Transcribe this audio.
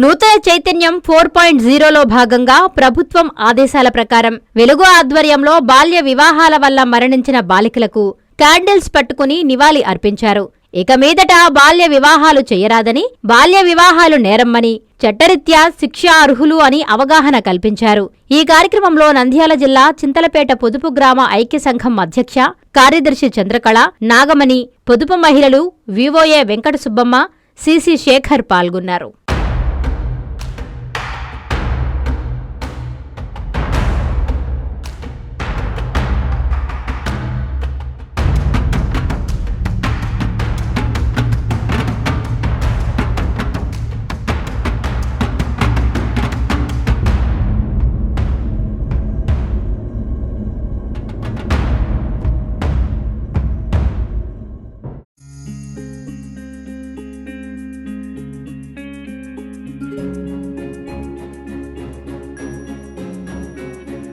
నూతన చైతన్యం four point జీరోలో భాగంగా ప్రభుత్వం ఆదేశాల ప్రకారం వెలుగు ఆధ్వర్యంలో బాల్య వివాహాల వల్ల మరణించిన బాలికలకు క్యాండిల్స్ పట్టుకుని నివాళి అర్పించారు. ఇక మీదట బాల్య వివాహాలు చేయరాదని బాల్య వివాహాలు నేరమ్మని చట్టరీత్యా శిక్ష అర్హులు అని అవగాహన కల్పించారు. ఈ కార్యక్రమంలో నంద్యాల జిల్లా చింతలపేట పొదుపు గ్రామ ఐక్య సంఘం అధ్యక్ష కార్యదర్శి చంద్రకళ నాగమణి పొదుపు మహిళలు V O A Venkata Subbamma C C Sekhar పాల్గొన్నారు.